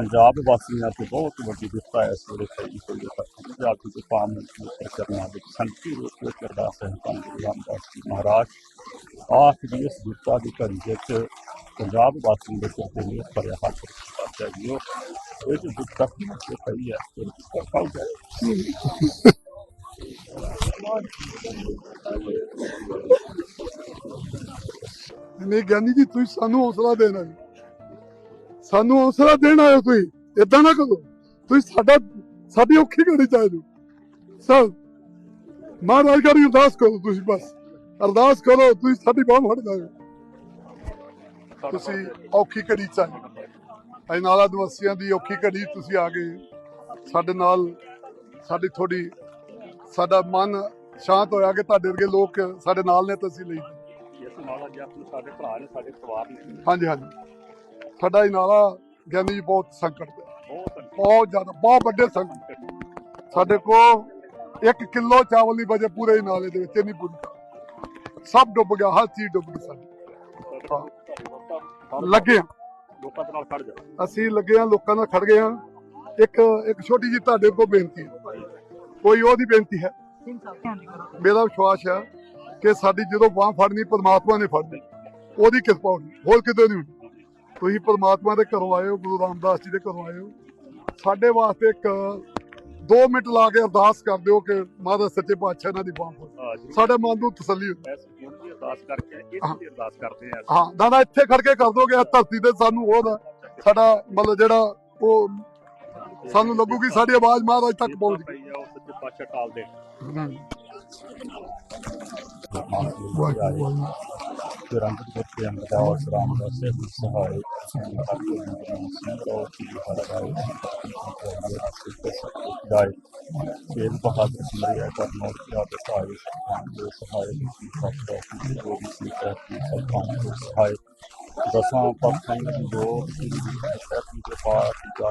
ਪੰਜਾਬ ਵਾਸੀਆਂ ਤੇ ਬਹੁਤ ਵੱਡੀ ਵਿਪਤਾ ਹੈ ਇਸ ਵੇਲੇ ਪਈ ਹੋਈ ਹੈ ਪੰਜਾਬ ਦੀ ਤੂਫਾਨ ਨੂੰ ਕਰਨਾ ਵਿੱਚ ਸੰਤੀ ਰੂਪ ਵਿੱਚ ਅਰਦਾਸ ਹੈ ਧੰਨ ਗੁਰੂ ਰਾਮਦਾਸ ਜੀ ਮਹਾਰਾਜ ਆਖਰੀ ਇਸ ਵਿਪਤਾ ਦੀ ਘੜੀ ਵਿੱਚ ਪੰਜਾਬ ਵਾਸੀਆਂ ਦੇ ਸਿਰ ਤੇ ਮੇਰ ਭਰਿਆ ਹੱਥ ਰੱਖਿਆ ਜੀਓ ਇਹ ਜੋ ਵਿਪਤਾ ਕੀ ਹੈ ਪਈ ਹੈ ਇਹ ਵਿਪਤਾ ਕੱਲ ਹੈ ਨਹੀਂ ਗਿਆਨੀ ਜੀ ਤੁਸੀਂ ਸਾਨੂੰ ਹੌਸਲਾ ਦੇਣਾ ਜੀ ਸਾਨੂੰ ਹੌਸਲਾ ਦੇਣ ਆਇਓ ਤੁਸੀਂ ਇਦਾਂ ਨਾ ਕਰੋ। ਤੁਸੀਂ ਸਾਡਾ ਸਾਡੀ ਔਖੀ ਘੜੀ ਚਾਹੇ ਜੋ ਸਭ ਮਹਾਰਾਜ ਕਰੀ ਅਰਦਾਸ ਕਰੋ ਤੁਸੀਂ ਬਸ। ਅਰਦਾਸ ਕਰੋ ਤੁਸੀਂ ਸਾਡੀ ਬਾਹ ਫੜ ਜਾਓ ਤੁਸੀਂ ਔਖੀ ਘੜੀ ਚਾਹੇ ਅਸੀਂ ਨਾਲਾ ਨਿਵਾਸੀਆਂ ਦੀ ਔਖੀ ਘੜੀ ਤੁਸੀਂ ਆ ਗਏ। ਸਾਡੇ ਨਾਲ ਸਾਡੀ ਥੋੜੀ ਸਾਡਾ ਮਨ ਸ਼ਾਂਤ ਹੋਇਆ ਕਿ ਤੁਹਾਡੇ ਵਰਗੇ ਲੋਕ ਸਾਡੇ ਨਾਲ ਨੇ ਤਾਂ ਅਸੀਂ ਲਈ। ਇਸ ਨਾਲ ਅੱਜ ਆਪਣੇ ਸਾਡੇ ਭਰਾ ਨੇ ਸਾਡੇ ਪਰਿਵਾਰ ਨੇ। ਹਾਂਜੀ ਹਾਂਜੀ। ਸਾਡਾ ਇਹ ਨਾਲਾ ਗਿਆਨੀ ਜੀ ਬਹੁਤ ਸੰਕਟ ਦਾ ਬਹੁਤ ਬਹੁਤ ਜ਼ਿਆਦਾ ਬਹੁਤ ਵੱਡੇ ਸੰਕਟ। ਸਾਡੇ ਕੋਲ 1 ਕਿਲੋ ਚਾਵਲ ਦੀ ਵਜੇ ਪੂਰੇ ਹੀ ਨਾਲੇ ਦੇ ਵਿੱਚ ਨਹੀਂ ਪੂਰੀ ਸਭ ਡੁੱਬ ਗਿਆ ਹਰ ਚੀਜ਼ ਡੁੱਬ ਗਈ ਸਾਡੀ। ਲੱਗੇ। ਲੋਕਾਂ ਦੇ ਨਾਲ ਖੜ ਜਾ। ਅਸੀਂ ਲੱਗੇ ਹਾਂ ਲੋਕਾਂ ਨਾਲ ਖੜ ਗਏ ਹਾਂ ਇੱਕ ਇੱਕ ਛੋਟੀ ਜਿਹੀ ਤੁਹਾਡੇ ਕੋਲ ਬੇਨਤੀ ਹੈ ਕੋਈ ਉਹਦੀ ਬੇਨਤੀ ਹੈ? ਮੇਰਾ ਵਿਸ਼ਵਾਸ ਹੈ ਕਿ ਸਾਡੀ ਜਦੋਂ ਬਾਹ ਫੜਨੀ ਪਰਮਾਤਮਾ ਨੇ ਫੜਨੀ। ਉਹਦੀ ਕਿਰਪਾ ਹੋਣੀ ਹੋਰ ਕਿਤੇ ਨਹੀਂ ਹੋਣੀ। ਤੁਸੀਂ ਪਰਮਾਤਮਾ ਦੇ ਘਰੋਂ ਆਏ ਹੋ ਗੁਰੂ ਰਾਮਦਾਸ ਜੀ ਦੇ ਘਰੋਂ ਆਏ ਹੋ। ਸਾਡੇ ਵਾਸਤੇ ਇੱਕ 2 ਮਿੰਟ ਲਾ ਕੇ ਅਰਦਾਸ ਕਰ ਦਿਓ ਕਿ ਮਹਾਰਾਜ ਸੱਚੇ ਪਾਤਸ਼ਾਹ ਇਹਨਾਂ ਦੀ ਬਾਹ ਫੜ ਸਾਡੇ ਮਨ ਨੂੰ ਤਸੱਲੀ ਹੋ ਐਸ ਹੁਣ ਦੀ ਅਰਦਾਸ ਕਰਕੇ ਇਸ ਦੀ ਅਰਦਾਸ ਕਰਦੇ ਆ ਹਾਂ ਦਾਦਾ ਇੱਥੇ ਖੜ ਕੇ ਕਰ ਦੋਗੇ ਧਰਤੀ ਤੇ ਸਾਨੂੰ ਉਹਦਾ ਸਾਡਾ ਮਤਲਬ ਜਿਹੜਾ ਉਹ ਸਾਨੂੰ ਲੱਗੂਗੀ ਸਾਡੀ ਆਵਾਜ਼ ਮਹਾਰਾਜ ਤੱਕ ਪਹੁੰਚ ਗਈ। ਸੱਚੇ ਪਾਤਸ਼ਾਹ ਟਾਲ ਦੇ ਰੰਗ ਦੇ ਅਮਰਦਾਸ ਰਾਮਦਾਸ ਸੇ ਸਹਾਇ ਜਾਏ ਸੇਲ ਬਹਾਦਰ ਸਿਮਰਿਆ ਕਰਨੋ ਕਿਆ ਬਸਾਏ ਦੇ ਸਹਾਇ ਦੀ ਸਤਿ ਜੋ ਵੀ ਸੀ ਕਰਤੀ ਸਤਿ ਦੇ ਸਹਾਇ ਦਸਾਂ ਪੱਖਾਂ ਦੀ ਜੋ ਦੀ ਸਤਿ ਦੇ ਪਾਠ ਜਾ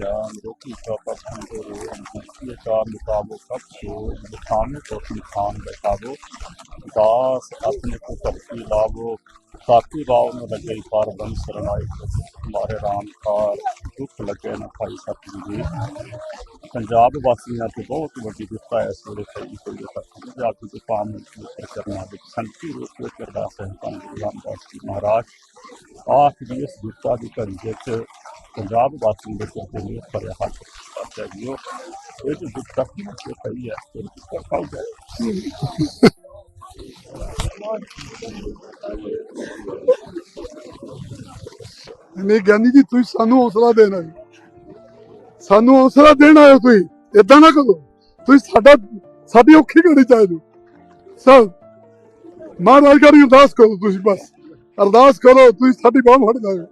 ਸਤਿ ਸੰਗੋ ਵਾਹਿਗੁਰੂ ਵਾਹਿਗੁਰੂ संजन तेरा नाम संजन तेरा नाम आठ पहर आराध्य मेरी शक्ति ज्ञान रोकी का पसंद मुक्ति का मिटावो सब सो मिठाने को मिठान बैठावो दास अपने को भक्ति लावो साथी भाव में लगे पार बन शरणाई हमारे राम का दुख लगे न भाई सतगुरु जी ਪੰਜਾਬ ਵਾਸੀਆਂ ਤੇ ਬਹੁਤ ਵੱਡੀ ਵਿਪਤਾ ਹੈ ਇਸ ਵੇਲੇ ਪਈ ਹੋਈ ਹੈ ਪੰਜਾਬ ਦੀ ਤੂਫਾਨ ਨੂੰ ਕਰਨਾ ਵਿੱਚ ਸੰਤੀ ਰੂਪ ਵਿੱਚ ਅਰਦਾਸ ਹੈ ਧੰਨ ਗੁਰੂ ਰਾਮਦਾਸ ਜੀ ਮਹਾਰਾਜ ਆਖਰੀ ਇਸ ਵਿਪਤਾ ਦੀ ਘੜੀ ਵਿੱਚ ਪੰਜਾਬ ਵਾਸੀਆਂ ਦੇ ਸਿਰ ਤੇ ਮੇਰ ਭਰਿਆ ਹੱਥ ਰੱਖਿਆ ਜੀਓ ਇਹ ਜੋ ਵਿਪਤਾ ਕੀ ਹੈ ਪਈ ਹੈ, ਇਹ ਵਿਪਤਾ ਕੱਲ ਨਹੀਂ ਗਿਆਨੀ ਜੀ, ਤੁਸੀਂ ਸਾਨੂੰ ਹੌਸਲਾ ਦੇਣਾ ਜੀ। ਸਾਨੂੰ ਹੌਸਲਾ ਦੇਣ ਆਇਓ ਤੁਸੀਂ ਇਦਾਂ ਨਾ ਕਰੋ। ਤੁਸੀਂ ਸਾਡਾ, ਸਾਡੀ ਔਖੀ ਘੜੀ ਚਾਹੇ ਜੋ ਸਭ ਮਹਾਰਾਜ ਕਰੀ ਅਰਦਾਸ ਕਰੋ ਤੁਸੀਂ ਬਸ। ਅਰਦਾਸ ਕਰੋ, ਤੁਸੀਂ ਸਾਡੀ ਬਾਹ ਫੜ ਜਾਓ